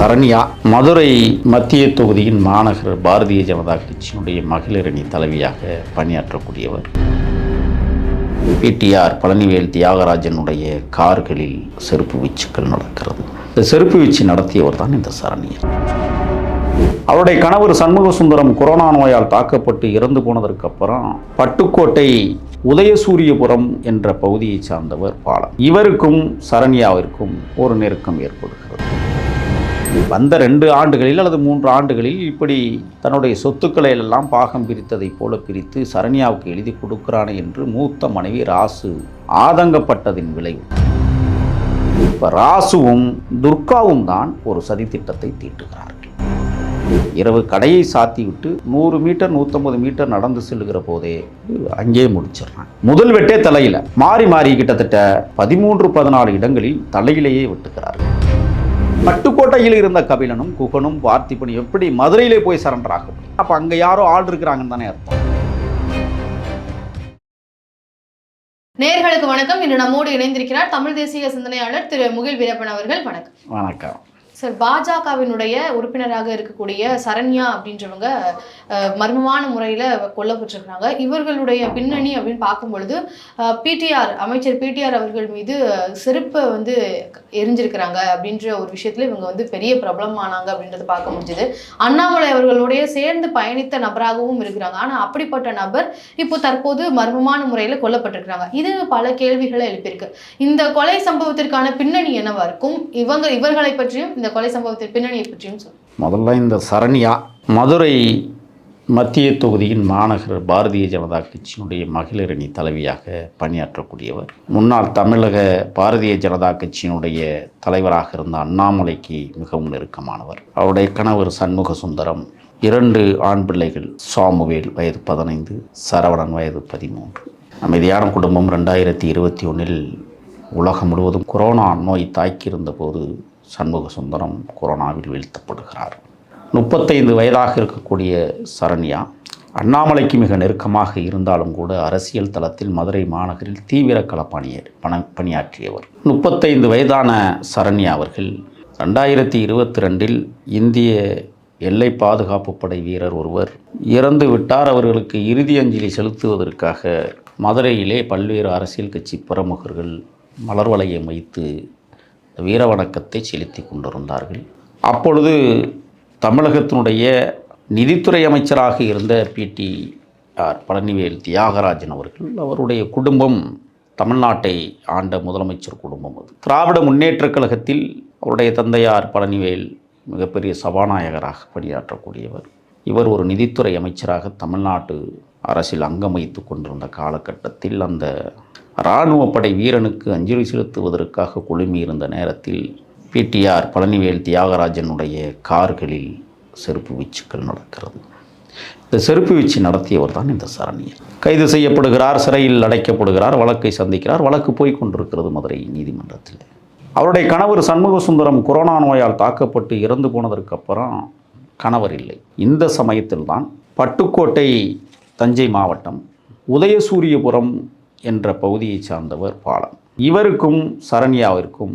சரண்யா மதுரை மத்திய தொகுதியின் மாநகர் பாரதிய ஜனதா கட்சியினுடைய மகளிரணி தலைவியாக பணியாற்றக்கூடியவர். பிடிஆர் பழனிவேல் தியாகராஜனுடைய கார்களில் செருப்பு வீச்சுக்கள் நடக்கிறது. இந்த செருப்பு வீச்சு நடத்தியவர் தான் இந்த சரண்யா. அவருடைய கணவர் சண்முக சுந்தரம் கொரோனா நோயால் தாக்கப்பட்டு இறந்து போனதற்கு அப்புறம் பட்டுக்கோட்டை உதயசூரியபுரம் என்ற பகுதியை சார்ந்தவர் பாலம். இவருக்கும் சரண்யாவிற்கும் ஒரு நெருக்கம் ஏற்படுகிறது. வந்த ரெண்டு ஆண்டுகளில் அல்லது மூன்று ஆண்டுகளில் இப்படி தன்னுடைய சொத்துக்களை எல்லாம் பாகம் பிரித்ததைப் போல பிரித்து சரண்யாவுக்கு எழுதி கொடுக்கிறானே என்று மூத்த மனைவி ராசு ஆதங்கப்பட்டதின் விளைவு. இப்போ ராசுவும் துர்காவும் தான் ஒரு சதித்திட்டத்தை தீட்டுகிறார்கள். இரவு கடையை சாத்திவிட்டு நூறு மீட்டர் நூற்றம்பது மீட்டர் நடந்து செல்லுகிற போதே அங்கேயே முடிச்சிடுறான். முதல் வெட்டே தலையில். மாறி மாறி கிட்டத்தட்ட பதிமூன்று பதினாலு இடங்களில் தலையிலேயே வெட்டுகிறார்கள். பட்டுக்கோட்டையில் இருந்த கபிலனும் குகனும் பார்த்திபனும் எப்படி மதுரையிலே போய் சரண்டர் ஆக முடியும் அப்போ அங்கே யாரோ ஆள் இருக்கிறாங்கன்னு தானே அர்த்தம். நேர்களுக்கு வணக்கம். இன்று நம்மோடு இணைந்திருக்கிறார் தமிழ் தேசிய சிந்தனையாளர் திரு முகில் வீரப்பன் அவர்கள். வணக்கம். வணக்கம். சார் பாஜகவினுடைய உறுப்பினராக இருக்கக்கூடிய சரண்யா அப்படின்றவங்க மர்மமான முறையில் கொல்லப்பட்டிருக்கிறாங்க இவர்களுடைய பின்னணி அப்படின்னு பார்க்கும்பொழுது பிடிஆர் அமைச்சர் பிடிஆர் அவர்கள் மீது செருப்பை வந்து எரிஞ்சிருக்கிறாங்க அப்படின்ற ஒரு விஷயத்துல இவங்க வந்து பெரிய பிரபலமானாங்க அப்படின்றத பார்க்க முடிஞ்சுது. அண்ணாமலை அவர்களுடைய சேர்ந்து பயணித்த நபராகவும் இருக்கிறாங்க. ஆனால் அப்படிப்பட்ட நபர் இப்போ தற்போது மர்மமான முறையில் கொல்லப்பட்டிருக்கிறாங்க. இது பல கேள்விகளை எழுப்பியிருக்கு. இந்த கொலை சம்பவத்திற்கான பின்னணி என்னவா இருக்கும்? இவங்க இவர்களை பற்றியும் இந்த கொலை சம்பவத்தின் பின்னணியை பற்றியும் சொல்லுங்க முதல்ல இந்த சரண்யா மதுரை மத்திய தொகுதியின் மாநகர் பாரதிய ஜனதா கட்சியினுடைய மகளிரணி தலைவியாக பணியாற்றக்கூடியவர். முன்னாள் தமிழக பாரதிய ஜனதா கட்சியினுடைய தலைவராக இருந்த அண்ணாமலைக்கு மிகவும் நெருக்கமானவர். அவருடைய கணவர் சண்முக சுந்தரம் இரண்டு ஆண் பிள்ளைகள் சாமுவேல் வயது பதினைந்து சரவணன் வயது பதிமூன்று. அமைதியான குடும்பம் ரெண்டாயிரத்தி இருபத்தி ஒன்றில் உலகம் முழுவதும் கொரோனா நோய் தாக்கியிருந்த போது சண்முக சுந்தரம் கொரோனாவில் வீழ்த்தப்படுகிறார். முப்பத்தைந்து வயதாக இருக்கக்கூடிய சரண்யா அண்ணாமலைக்கு மிக நெருக்கமாக இருந்தாலும் கூட அரசியல் தளத்தில் மதுரை மாநகரில் தீவிர களப்பணியர் பண பணியாற்றியவர். முப்பத்தைந்து வயதான சரண்யா அவர்கள் ரெண்டாயிரத்தி இருபத்தி ரெண்டில் இந்திய எல்லை பாதுகாப்பு படை வீரர் ஒருவர். இறந்து விட்டார். அவர்களுக்கு இறுதி அஞ்சலி செலுத்துவதற்காக மதுரையிலே பல்வேறு அரசியல் கட்சி பிரமுகர்கள் மலர் வளையம் வைத்து வீர வணக்கத்தை செலுத்தி கொண்டிருந்தார்கள். அப்பொழுது தமிழகத்தினுடைய நிதித்துறை அமைச்சராக இருந்த பிடி ஆர். பழனிவேல் தியாகராஜன் அவர்கள் அவருடைய குடும்பம் தமிழ்நாட்டை ஆண்ட முதலமைச்சர் குடும்பம் அது. திராவிட முன்னேற்றக் கழகத்தில் அவருடைய தந்தையார் பழனிவேல் மிகப்பெரிய சபாநாயகராக பணியாற்றக்கூடியவர். இவர் ஒரு நிதித்துறை அமைச்சராக தமிழ்நாட்டு அரசில் அங்கம் வைத்து கொண்டிருந்த காலகட்டத்தில் அந்த இராணுவ படை வீரனுக்கு அஞ்சலி செலுத்துவதற்காக குழுமியிருந்த நேரத்தில் பிடிஆர் பழனிவேல் தியாகராஜனுடைய கார்களில் செருப்பு வீச்சுக்கள் நடக்கிறது. இந்த செருப்பு வீச்சு நடத்தியவர் தான் இந்த சரணியர். கைது செய்யப்படுகிறார் சிறையில் அடைக்கப்படுகிறார் வழக்கை சந்திக்கிறார் வழக்கு போய் கொண்டிருக்கிறது மதுரை நீதிமன்றத்தில். அவருடைய கணவர் சண்முக சுந்தரம் கொரோனா நோயால் தாக்கப்பட்டு இறந்து போனதற்கு அப்புறம் கணவர் இல்லை. இந்த சமயத்தில் தான் பட்டுக்கோட்டை தஞ்சை மாவட்டம் உதயசூரியபுரம் என்ற பகுதியை சார்ந்தவர் பாலம் இவருக்கும் சரண்யாவிற்கும்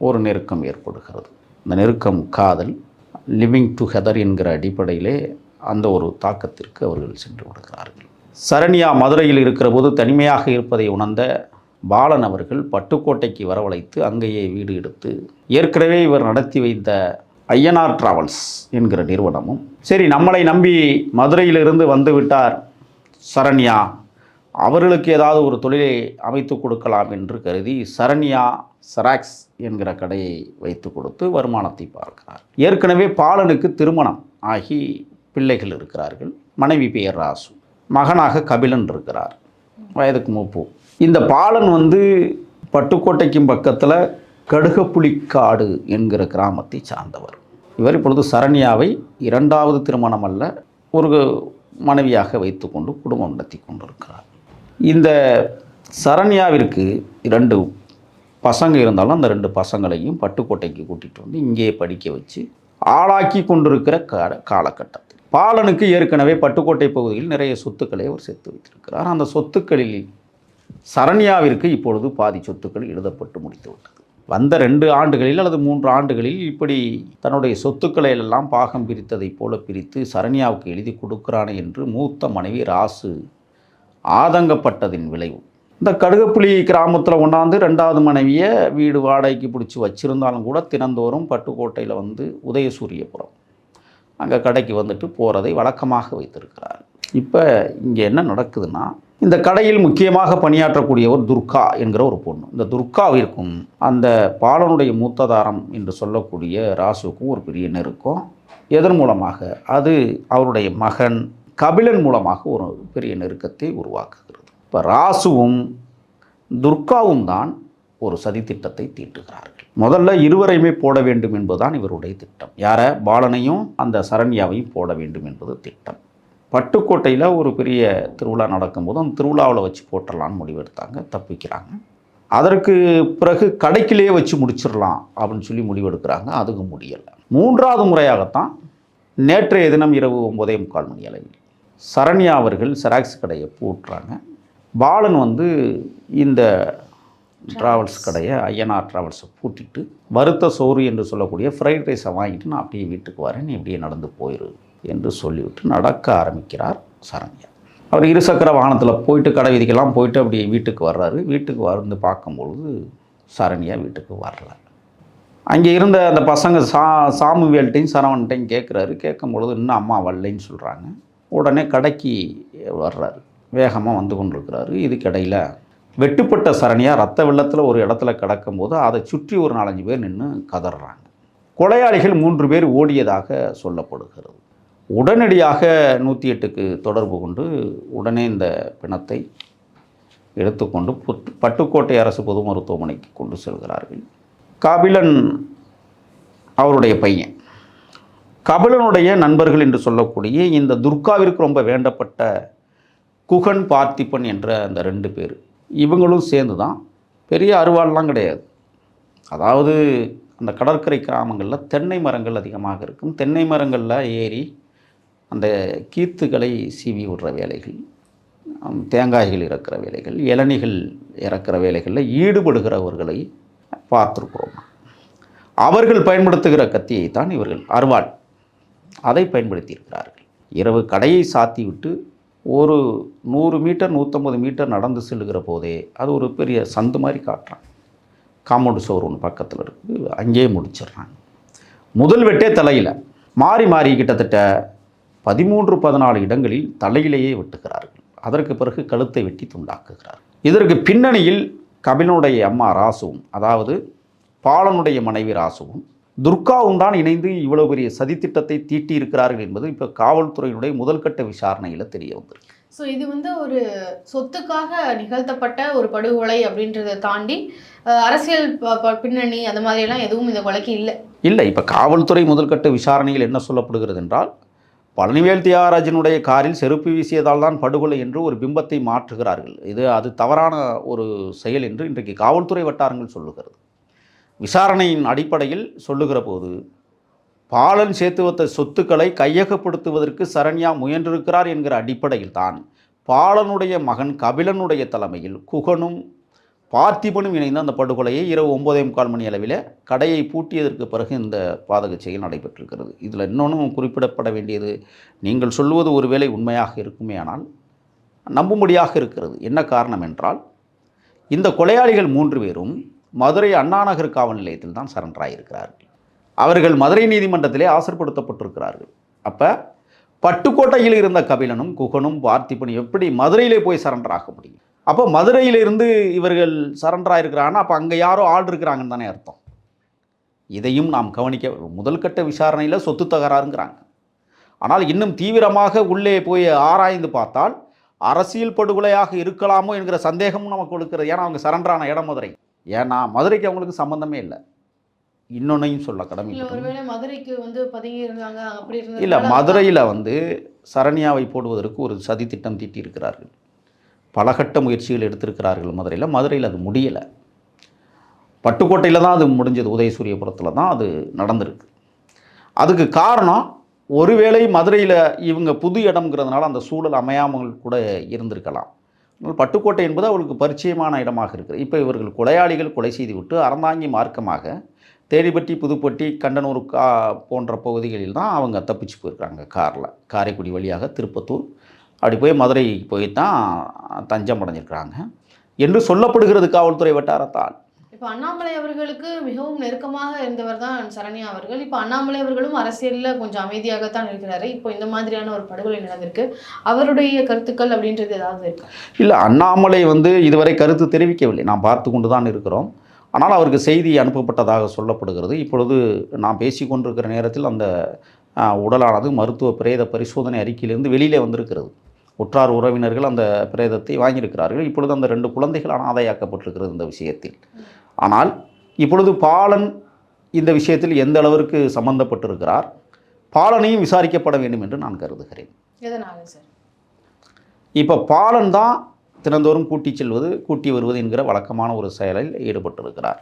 ஒரு நெருக்கம் ஏற்படுகிறது. இந்த நெருக்கம் காதல் லிவிங் டுகெதர் என்கிற அடிப்படையிலே அந்த ஒரு தாக்கத்திற்கு அவர்கள் சென்று விடுகிறார்கள். சரண்யா மதுரையில் இருக்கிற போது தனிமையாக இருப்பதை உணர்ந்த பாலன் அவர்கள் பட்டுக்கோட்டைக்கு வரவழைத்து அங்கேயே வீடு எடுத்து ஏற்கனவே இவர் நடத்தி வைத்த ஐயனார் டிராவல்ஸ் என்கிற நிறுவனமும் சரி நம்மளை நம்பி மதுரையிலிருந்து வந்துவிட்டார் சரண்யா அவர்களுக்கு ஏதாவது ஒரு தொழிலை அமைத்து கொடுக்கலாம் என்று கருதி சரண்யா சராக்ஸ் என்கிற கடையை வைத்து கொடுத்து வருமானத்தை பார்க்கிறார். ஏற்கனவே பாலனுக்கு திருமணம் ஆகி பிள்ளைகள் இருக்கிறார்கள். மனைவி பெயர் ராசு. மகனாக கபிலன் இருக்கிறார். வயதுக்கு மூப்பு. இந்த பாலன் வந்து பட்டுக்கோட்டைக்கும் பக்கத்தில் கடுகப்புலிக்காடு என்கிற கிராமத்தை சார்ந்தவர். இவர் இப்பொழுது சரண்யாவை இரண்டாவது திருமணம் அல்ல ஒரு மனைவியாக வைத்துக்கொண்டு குடும்பம் நடத்தி கொண்டிருக்கிறார். இந்த சரண்யாவிற்கு இரண்டு பசங்க இருந்தாலும் அந்த ரெண்டு பசங்களையும் பட்டுக்கோட்டைக்கு கூட்டிகிட்டு வந்து இங்கேயே படிக்க வச்சு ஆளாக்கி கொண்டிருக்கிற கால காலகட்டத்தில். பாலனுக்கு ஏற்கனவே பட்டுக்கோட்டை பகுதியில் நிறைய சொத்துக்களை அவர் சேர்த்து வைத்திருக்கிறார். அந்த சொத்துக்களில் சரண்யாவிற்கு இப்பொழுது பாதி சொத்துக்கள் எழுதப்பட்டு முடித்து விட்டது. வந்த ரெண்டு ஆண்டுகளில் அல்லது மூன்று ஆண்டுகளில் இப்படி தன்னுடைய சொத்துக்களை எல்லாம் பாகம் பிரித்ததைப் போல பிரித்து சரண்யாவுக்கு எழுதி கொடுக்கிறானே என்று மூத்த மனைவி ராசு ஆதங்கப்பட்டதின் விளைவு. இந்த கடுகப்புலி கிராமத்தில் கொண்டாந்து ரெண்டாவது மனைவியை வீடு வாடகைக்கு பிடிச்சி வச்சிருந்தாலும் கூட தினந்தோறும் பட்டுக்கோட்டையில் வந்து உதயசூரியபுரம். அங்கே கடைக்கு வந்துட்டு போகிறதை வழக்கமாக வைத்திருக்கிறார். இப்போ இங்கே என்ன நடக்குதுன்னா இந்த கடையில் முக்கியமாக பணியாற்றக்கூடியவர் துர்கா என்கிற ஒரு பொண்ணு. இந்த துர்காவிற்கும் அந்த பாலனுடைய மூத்ததாரம் என்று சொல்லக்கூடிய ராசுக்கும் ஒரு பெரிய நெருக்கம். எதன் மூலமாக? அது அவருடைய மகன் கபிலன் மூலமாக ஒரு பெரிய நெருக்கத்தை உருவாக்குகிறது. இப்போ ராசுவும் துர்காவும் தான் ஒரு சதித்திட்டத்தை தீட்டுகிறார்கள். முதல்ல இருவரையுமே போட வேண்டும் என்பதுதான் இவருடைய திட்டம். யாரை? பாலனையும் அந்த சரண்யாவையும் போட வேண்டும் என்பது திட்டம். பட்டுக்கோட்டையில் ஒரு பெரிய திருவிழா நடக்கும்போது அந்த திருவிழாவில் வச்சு போட்டுடலான்னு முடிவெடுத்தாங்க தப்பிக்கிறாங்க. அதற்கு பிறகு கடைக்கிலேயே வச்சு முடிச்சிடலாம் அப்படின்னு சொல்லி முடிவெடுக்கிறாங்க அதுக்கு முடியலை. மூன்றாவது முறையாகத்தான் நேற்றைய தினம் இரவு ஒன்பதே முக்கால் மணி அளவில் சரண்யா அவர்கள் செராக்ஸ் கடையை பூட்டுறாங்க. பாலன் வந்து இந்த ட்ராவல்ஸ் கடையை ஐஎன்ஆர் டிராவல்ஸை பூட்டிட்டு வறுத்த சோறு என்று சொல்லக்கூடிய ஃப்ரைட் ரைஸை வாங்கிட்டு நான் அப்படியே வீட்டுக்கு வரேன் நீ இப்படியே நடந்து போயிரு என்று சொல்லிவிட்டு நடக்க ஆரம்பிக்கிறார் சரண்யா. அவர் இருசக்கர வாகனத்தில் போயிட்டு கடை விதிக்கெல்லாம் போயிட்டு அப்படியே வீட்டுக்கு வர்றாரு. வீட்டுக்கு வந்து பார்க்கும்பொழுது சரண்யா வீட்டுக்கு வரல. அங்கே இருந்த அந்த பசங்க சா சாமுவேல்ட்டையும் சரவன்ட்டையும் கேட்குறாரு. கேட்கும் பொழுது இன்னும் அம்மா வரலைன்னு சொல்கிறாங்க உடனே கடைக்கு வர்றாரு. வேகமாக வந்து கொண்டிருக்கிறாரு. இதுக்கிடையில் வெட்டுப்பட்ட சரணியாக ரத்த வெள்ளத்தில் ஒரு இடத்துல கிடக்கும்போது அதை சுற்றி ஒரு நாலஞ்சு பேர் நின்று கதறாங்க. கொலையாளிகள் மூன்று பேர் ஓடியதாக சொல்லப்படுகிறது. உடனடியாக நூற்றி எட்டுக்கு தொடர்பு கொண்டு உடனே இந்த பிணத்தை எடுத்துக்கொண்டு புத்- பட்டுக்கோட்டை அரசு பொது மருத்துவமனைக்கு கொண்டு செல்கிறார்கள். காபிலன் அவருடைய பையன். கபிலனுடைய நண்பர்கள் என்று சொல்லக்கூடிய இந்த துர்காவிற்கு ரொம்ப வேண்டப்பட்ட குகன் பார்த்திபன் என்ற அந்த ரெண்டு பேர். இவங்களும் சேர்ந்து தான் பெரிய அறுவாள்லாம் கிடையாது. அதாவது அந்த கடற்கரை கிராமங்களில் தென்னை மரங்கள் அதிகமாக இருக்கும். தென்னை மரங்களில் ஏறி அந்த கீத்துக்களை சீவி விடுற வேலைகள் தேங்காய்கள் இறக்கிற வேலைகள் இளநிகள் இறக்கிற வேலைகளில் ஈடுபடுகிறவர்களை பார்த்துருக்குறோம். அவர்கள் பயன்படுத்துகிற கத்தியை தான் இவர்கள் அருவாள். அதை பயன்படுத்தியிருக்கிறார்கள். இரவு கடையை சாத்தி விட்டு ஒரு நூறு மீட்டர் நூற்றம்பது மீட்டர் நடந்து செல்லுகிற போதே அது ஒரு பெரிய சந்து மாதிரி காட்டுறான் காம்பவுண்டு சோர் ஒன்று பக்கத்தில் இருக்குது அங்கேயே முடிச்சிடுறாங்க. முதல் வெட்டே தலையில் மாறி மாறி கிட்டத்தட்ட பதிமூன்று பதினாலு இடங்களில் தலையிலேயே வெட்டுகிறார்கள். அதற்கு பிறகு கழுத்தை வெட்டி துண்டாக்குகிறார். இதற்கு பின்னணியில் கபிலனுடைய அம்மா ராசுவும் அதாவது பாலனுடைய மனைவி ராசுவும் துர்காவும் தான் இணைந்து இவ்வளவு பெரிய சதித்திட்டத்தை தீட்டி இருக்கிறார்கள் என்பது இப்போ காவல்துறையினுடைய முதல்கட்ட விசாரணையில் தெரிய வந்திருக்கு ஸோ இது வந்து ஒரு சொத்துக்காக நிகழ்த்தப்பட்ட ஒரு படுகொலை அப்படின்றத தாண்டி அரசியல் பின்னணி அந்த மாதிரியெல்லாம் எதுவும் இந்த கொலைக்கு இல்லை. இல்லை இப்போ காவல்துறை முதல்கட்ட விசாரணையில் என்ன சொல்லப்படுகிறது என்றால் பழனிவேல் தியாகராஜனுடைய காரில் செருப்பு வீசியதால் தான் படுகொலை என்று ஒரு பிம்பத்தை மாற்றுகிறார்கள். இது அது தவறான ஒரு செயல் என்று இன்றைக்கு காவல்துறை வட்டாரங்கள் சொல்லுகிறது. விசாரணையின் அடிப்படையில் சொல்லுகிற போது பாலன் சேர்த்து வைத்த சொத்துக்களை கையகப்படுத்துவதற்கு சரண்யா முயன்றிருக்கிறார் என்கிற அடிப்படையில் தான் பாலனுடைய மகன் கபிலனுடைய தலைமையில் குகனும் பார்த்திபனும் இணைந்து அந்த படுகொலையை இரவு ஒன்பதே முக்கால் மணி அளவில் கடையை பூட்டியதற்கு பிறகு இந்த பாதக செயல் நடைபெற்றிருக்கிறது. இதில் இன்னொன்றும் குறிப்பிடப்பட வேண்டியது நீங்கள் சொல்லுவது ஒருவேளை உண்மையாக இருக்குமே ஆனால் நம்பும்படியாக இருக்கிறது. என்ன காரணம் என்றால் இந்த கொலையாளிகள் மூன்று பேரும் மதுரை அண்ணாநகர் காவல் நிலையத்தில் தான் சரண்டராயிருக்கிறார்கள். அவர்கள் மதுரை நீதிமன்றத்திலே ஆசர்படுத்தப்பட்டிருக்கிறார்கள் அப்போ பட்டுக்கோட்டையில் இருந்த கபிலனும் குகனும் பார்த்திபனும் எப்படி மதுரையிலே போய் சரண்டர் ஆக முடியும்? அப்போ மதுரையிலிருந்து இவர்கள் சரண்டர் ஆயிருக்கிறாங்கன்னா அப்போ அங்கே யாரோ ஆள் இருக்கிறாங்கன்னு தானே அர்த்தம். இதையும் நாம் கவனிக்க முதல் கட்ட விசாரணையில் சொத்து தகராறுங்கிறாங்க. ஆனால் இன்னும் தீவிரமாக உள்ளே போய் ஆராய்ந்து பார்த்தால் அரசியல் படுகொலையாக இருக்கலாமோ என்கிற சந்தேகமும் நமக்கு கொடுக்கிறது ஏன்னா அவங்க சரண்டரான இடம் மதுரை. ஏன்னா மதுரைக்கு அவங்களுக்கு சம்பந்தமே இல்லை. இன்னொன்னையும் சொல்ல கடமை மதுரைக்கு வந்து பதுங்கி இருந்தாங்க அப்படி இல்லை மதுரையில் வந்து சரண்யாவை போடுவதற்கு ஒரு சதி திட்டம் தீட்டியிருக்கிறார்கள். பலகட்ட முயற்சிகள் எடுத்திருக்கிறார்கள் மதுரையில். மதுரையில் அது முடியலை. பட்டுக்கோட்டையில் தான் அது முடிஞ்சது. உதயசூரியபுரத்தில் தான் அது நடந்திருக்கு. அதுக்கு காரணம் ஒருவேளை மதுரையில் இவங்க புது இடம்ங்கிறதுனால அந்த சூழல் அமையாமல் கூட இருந்திருக்கலாம். அதனால் பட்டுக்கோட்டை என்பது அவருக்கு பரிச்சயமான இடமாக இருக்குது இப்போ இவர்கள் கொலையாளிகள் கொலை செய்துவிட்டு அறந்தாங்கி மார்க்கமாக தேடிப்பட்டி புதுப்பட்டி கண்டனூர் கா போன்ற பகுதிகளில் தான் அவங்க தப்பிச்சு போயிருக்காங்க காரில். காரைக்குடி வழியாக திருப்பத்தூர். அப்படி போய் மதுரை போய் தான் தஞ்சம் அடைஞ்சிருக்கிறாங்க. என்று சொல்லப்படுகிறது காவல்துறை வட்டாரத்தால். இப்போ அண்ணாமலை அவர்களுக்கு மிகவும் நெருக்கமாக இருந்தவர் தான் சரண்யா அவர்கள். இப்போ அண்ணாமலை அவர்களும் அரசியல்ல கொஞ்சம் அமைதியாகத்தான் இருக்கிறாரு. இப்போ இந்த மாதிரியான ஒரு படுகொலை நடந்திருக்கு. அவருடைய கருத்துக்கள் அப்படின்றது ஏதாவது இருக்கு? இல்லை அண்ணாமலை வந்து இதுவரை கருத்து தெரிவிக்கவில்லை. நாம் பார்த்து கொண்டு தான் இருக்கிறோம். ஆனால் அவருக்கு செய்தி அனுப்பப்பட்டதாக சொல்லப்படுகிறது. இப்பொழுது நாம் பேசி கொண்டிருக்கிற நேரத்தில் அந்த உடலானது மருத்துவ பிரேத பரிசோதனை அறிக்கையிலிருந்து வெளியிலே வந்திருக்கிறது. உற்றார் உறவினர்கள் அந்த பிரேதத்தை வாங்கியிருக்கிறார்கள். இப்பொழுது அந்த ரெண்டு குழந்தைகள் அனாதையாக்கப்பட்டிருக்கிறது இந்த விஷயத்தில். ஆனால் இப்பொழுது பாலன் இந்த விஷயத்தில் எந்த அளவிற்கு சம்பந்தப்பட்டிருக்கிறார்? பாலனையும் விசாரிக்கப்பட வேண்டும் என்று நான் கருதுகிறேன். இப்போ பாலன் தான் தினந்தோறும் கூட்டி செல்வது கூட்டி வருவது என்கிற வழக்கமான ஒரு செயலில் ஈடுபட்டிருக்கிறார்.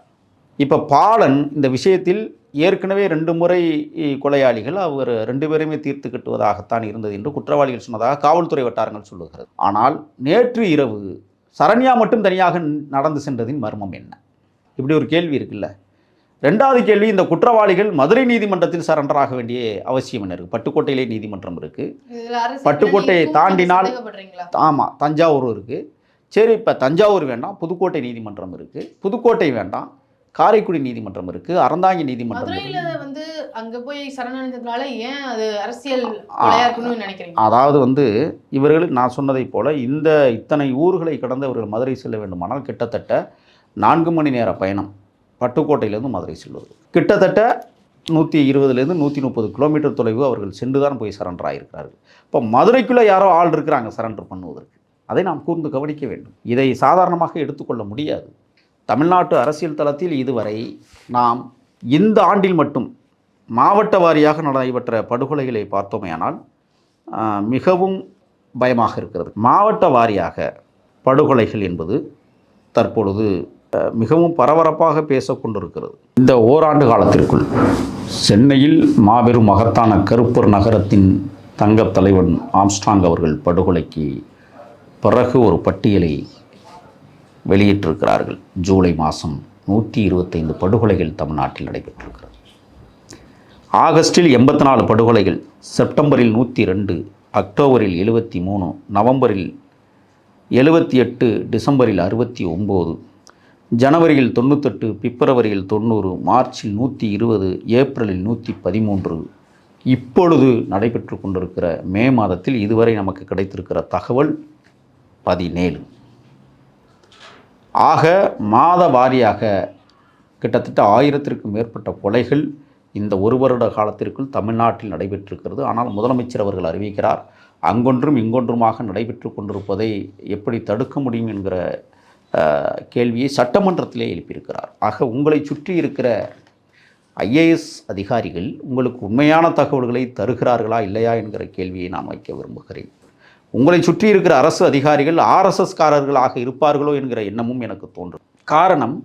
இப்போ பாலன் இந்த விஷயத்தில் ஏற்கனவே ரெண்டு முறை கொலையாளிகள் அவர் ரெண்டு பேருமே தீர்த்து கட்டுவதாகத்தான் இருந்தது என்று குற்றவாளிகள் சொன்னதாக காவல்துறை வட்டாரங்கள் சொல்லுகிறது. ஆனால் நேற்று இரவு சரண்யா மட்டும் தனியாக நடந்து சென்றதின் மர்மம் என்ன? இப்படி ஒரு கேள்வி இருக்குல்ல. ரெண்டாவது கேள்வி இந்த குற்றவாளிகள் மதுரை நீதிமன்றத்தில் சரண்டர் ஆக வேண்டிய அவசியம் என்ன இருக்குது பட்டுக்கோட்டையிலே நீதிமன்றம் இருக்குது பட்டுக்கோட்டையை தாண்டினால் ஆமாம் தஞ்சாவூர் இருக்குது சரி இப்போ தஞ்சாவூர் வேண்டாம் புதுக்கோட்டை நீதிமன்றம் இருக்குது புதுக்கோட்டை வேண்டாம் காரைக்குடி நீதிமன்றம் இருக்குது அறந்தாங்கி நீதிமன்றம் மதுரையில வந்து அங்க போய் சரணடைந்ததுனால ஏன் அது அரசியல் நினைக்கிறீங்க? அதாவது வந்து இவர்கள் நான் சொன்னதைப் போல இந்த இத்தனை ஊர்களை கடந்து அவர்கள் மதுரை செல்ல வேண்டுமானால் கிட்டத்தட்ட நான்கு மணி நேர பயணம் பட்டுக்கோட்டையிலேருந்து மதுரை செல்வது. கிட்டத்தட்ட நூற்றி இருபதுலேருந்து நூற்றி முப்பது கிலோமீட்டர் தொலைவு அவர்கள் சென்று தான் போய் சரண்டர் ஆகியிருக்கிறார்கள். இப்போ மதுரைக்குள்ளே யாரோ ஆள் இருக்கிறாங்க சரண்டர் பண்ணுவதற்கு. அதை நாம் கூர்ந்து கவனிக்க வேண்டும். இதை சாதாரணமாக எடுத்துக்கொள்ள முடியாது. தமிழ்நாட்டு அரசியல் தளத்தில் இதுவரை நாம் இந்த ஆண்டில் மட்டும் மாவட்ட வாரியாக நடைபெற்ற படுகொலைகளை பார்த்தோமேயானால் மிகவும் பயமாக இருக்கிறது. மாவட்ட வாரியாக படுகொலைகள் என்பது தற்பொழுது மிகவும் பரபரப்பாக பேசக்கொண்டிருக்கிறது இந்த ஓராண்டு காலத்திற்குள் சென்னையில் மாபெரும் மகத்தான கருப்பூர் நகரத்தின் தங்கத் தலைவன் ஆம்ஸ்ட்ராங் அவர்கள் படுகொலைக்கு பிறகு ஒரு பட்டியலை வெளியிட்டிருக்கிறார்கள். ஜூலை மாதம் நூற்றி இருபத்தைந்து படுகொலைகள் தமிழ்நாட்டில் நடைபெற்றிருக்கிறது. ஆகஸ்டில் எண்பத்தி நாலு படுகொலைகள் செப்டம்பரில் நூற்றி ரெண்டு அக்டோபரில் எழுபத்தி மூணு நவம்பரில் எழுபத்தி எட்டு டிசம்பரில் அறுபத்தி ஒம்பது ஜனவரியில் தொண்ணூத்தெட்டு பிப்ரவரியில் தொண்ணூறு மார்ச்சில் நூற்றி இருபது ஏப்ரலில் நூற்றி பதிமூன்று. இப்பொழுது நடைபெற்று கொண்டிருக்கிற மே மாதத்தில் இதுவரை நமக்கு கிடைத்திருக்கிற தகவல் பதினேழு. ஆக மாத வாரியாக கிட்டத்தட்ட ஆயிரத்திற்கும் மேற்பட்ட கொலைகள் இந்த ஒரு வருட காலத்திற்குள் தமிழ்நாட்டில் நடைபெற்றிருக்கிறது. ஆனால் முதலமைச்சர் அவர்கள் அறிவிக்கிறார் அங்கொன்றும் இங்கொன்றுமாக நடைபெற்று கொண்டிருப்பதை எப்படி தடுக்க முடியும் என்கிற கேள்வியை சட்டமன்றத்திலே எழுப்பியிருக்கிறார். ஆக உங்களை சுற்றி இருக்கிற ஐஏஎஸ் அதிகாரிகள் உங்களுக்கு உண்மையான தகவல்களை தருகிறார்களா இல்லையா என்கிற கேள்வியை நான் வைக்க விரும்புகிறேன். உங்களை சுற்றி இருக்கிற அரசு அதிகாரிகள் ஆர்எஸ்எஸ்காரர்களாக இருப்பார்களோ என்கிற எண்ணமும் எனக்கு தோன்றும். காரணம்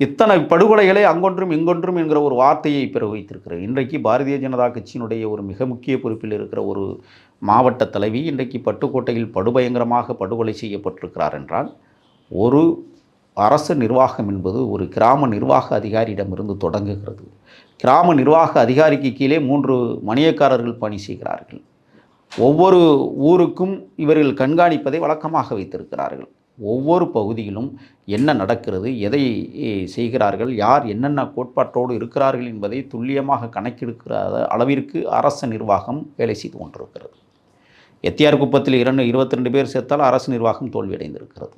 இத்தனை படுகொலைகளை அங்கொன்றும் இங்கொன்றும் என்கிற ஒரு வார்த்தையை பிற வைத்திருக்கிறது இன்றைக்கு பாரதிய ஜனதா கட்சியினுடைய ஒரு மிக முக்கிய பொறுப்பில் இருக்கிற ஒரு மாவட்ட தலைவி இன்றைக்கு பட்டுக்கோட்டையில் படுபயங்கரமாக படுகொலை செய்யப்பட்டிருக்கிறார் என்றால் ஒரு அரசு நிர்வாகம் என்பது ஒரு கிராம நிர்வாக அதிகாரியிடமிருந்து தொடங்குகிறது. கிராம நிர்வாக அதிகாரிக்கு கீழே மூன்று மணியக்காரர்கள் பணி செய்கிறார்கள். ஒவ்வொரு ஊருக்கும் இவர்கள் கண்காணிப்பதை வழக்கமாக வைத்திருக்கிறார்கள். ஒவ்வொரு பகுதியிலும் என்ன நடக்கிறது எதை செய்கிறார்கள் யார் என்னென்ன கோட்பாட்டோடு இருக்கிறார்கள் என்பதை துல்லியமாக கணக்கெடுக்கிற அளவிற்கு அரசு நிர்வாகம் வேலை செய்து கொண்டிருக்கிறது. எத்தியார் குப்பத்தில் இரண்டு இருபத்தி ரெண்டு பேர் சேர்த்தால் அரசு நிர்வாகம் தோல்வியடைந்திருக்கிறது.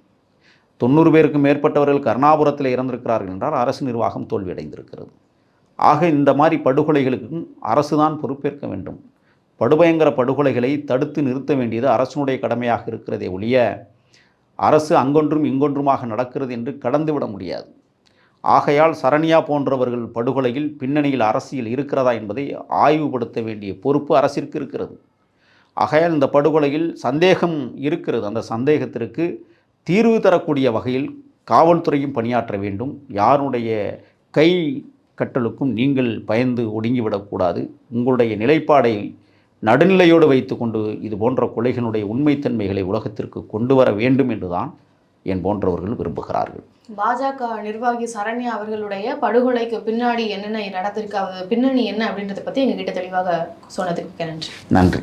தொண்ணூறு பேருக்கு மேற்பட்டவர்கள் கருணாபுரத்தில் இறந்திருக்கிறார்கள் என்றால் அரசு நிர்வாகம் தோல்வியடைந்திருக்கிறது. ஆக இந்த மாதிரி படுகொலைகளுக்கும் அரசு தான் பொறுப்பேற்க வேண்டும். படுபயங்கர படுகொலைகளை தடுத்து நிறுத்த வேண்டியது அரசனுடைய கடமையாக இருக்கிறதே ஒழிய அரசு அங்கொன்றும் இங்கொன்றுமாக நடக்கிறது என்று கடந்துவிட முடியாது. ஆகையால் சரண்யா போன்றவர்கள் படுகொலையில் பின்னணியில் அரசியல் இருக்கிறதா என்பதை ஆய்வுபடுத்த வேண்டிய பொறுப்பு அரசிற்கு இருக்கிறது. ஆகையால் இந்த படுகொலையில் சந்தேகம் இருக்கிறது. அந்த சந்தேகத்திற்கு தீர்வு தரக்கூடிய வகையில் காவல்துறையும் பணியாற்ற வேண்டும். யாருடைய கை கட்டலுக்கும் நீங்கள் பயந்து ஒடுங்கிவிடக்கூடாது. உங்களுடைய நிலைப்பாடை நடுநிலையோடு வைத்துக்கொண்டு இது போன்ற கொலைகளுடைய உண்மைத்தன்மைகளை உலகத்திற்கு கொண்டு வர வேண்டும் என்றுதான் என் போன்றவர்கள் விரும்புகிறார்கள். பாஜக நிர்வாகி சரண்யா அவர்களுடைய படுகொலைக்கு பின்னாடி என்னென்ன நடந்திருக்கு பின்னணி என்ன அப்படின்றத பத்தி எங்ககிட்ட தெளிவாக சொன்னதுக்கு நன்றி. நன்றி.